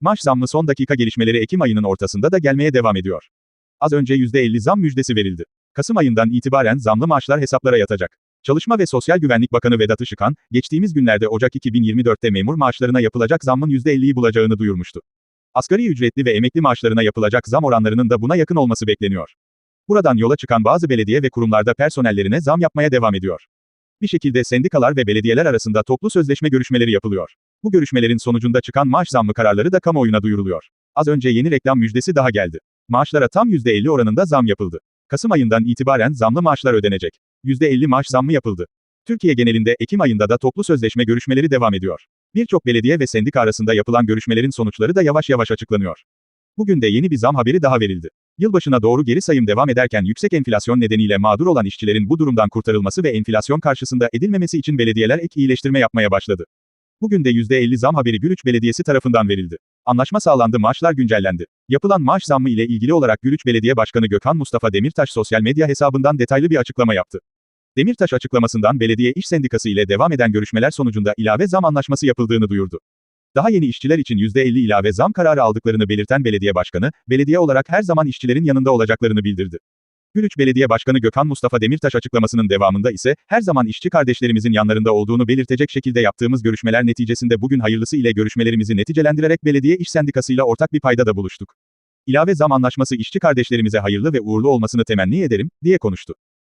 Maaş zammı son dakika gelişmeleri Ekim ayının ortasında da gelmeye devam ediyor. Az önce %50 zam müjdesi verildi. Kasım ayından itibaren zamlı maaşlar hesaplara yatacak. Çalışma ve Sosyal Güvenlik Bakanı Vedat Işıkhan, geçtiğimiz günlerde Ocak 2024'te memur maaşlarına yapılacak zammın %50'yi bulacağını duyurmuştu. Asgari ücretli ve emekli maaşlarına yapılacak zam oranlarının da buna yakın olması bekleniyor. Buradan yola çıkan bazı belediye ve kurumlarda personellerine zam yapmaya devam ediyor. Bir şekilde sendikalar ve belediyeler arasında toplu sözleşme görüşmeleri yapılıyor. Bu görüşmelerin sonucunda çıkan maaş zammı kararları da kamuoyuna duyuruluyor. Az önce yeni reklam müjdesi daha geldi. Maaşlara tam %50 oranında zam yapıldı. Kasım ayından itibaren zamlı maaşlar ödenecek. %50 maaş zammı yapıldı. Türkiye genelinde Ekim ayında da toplu sözleşme görüşmeleri devam ediyor. Birçok belediye ve sendika arasında yapılan görüşmelerin sonuçları da yavaş yavaş açıklanıyor. Bugün de yeni bir zam haberi daha verildi. Yılbaşına doğru geri sayım devam ederken yüksek enflasyon nedeniyle mağdur olan işçilerin bu durumdan kurtarılması ve enflasyon karşısında edilmemesi için belediyeler ek iyileştirme yapmaya başladı. Bugün de %50 zam haberi Gülüç Belediyesi tarafından verildi. Anlaşma sağlandı maaşlar güncellendi. Yapılan maaş zammı ile ilgili olarak Gülüç Belediye Başkanı Gökhan Mustafa Demirtaş sosyal medya hesabından detaylı bir açıklama yaptı. Demirtaş açıklamasından belediye iş sendikası ile devam eden görüşmeler sonucunda ilave zam anlaşması yapıldığını duyurdu. Daha yeni işçiler için %50 ilave zam kararı aldıklarını belirten belediye başkanı, belediye olarak her zaman işçilerin yanında olacaklarını bildirdi. Gülüç Belediye Başkanı Gökhan Mustafa Demirtaş açıklamasının devamında ise, her zaman işçi kardeşlerimizin yanlarında olduğunu belirtecek şekilde yaptığımız görüşmeler neticesinde bugün hayırlısı ile görüşmelerimizi neticelendirerek belediye iş sendikasıyla ortak bir payda da buluştuk. İlave zam anlaşması işçi kardeşlerimize hayırlı ve uğurlu olmasını temenni ederim, diye konuştu.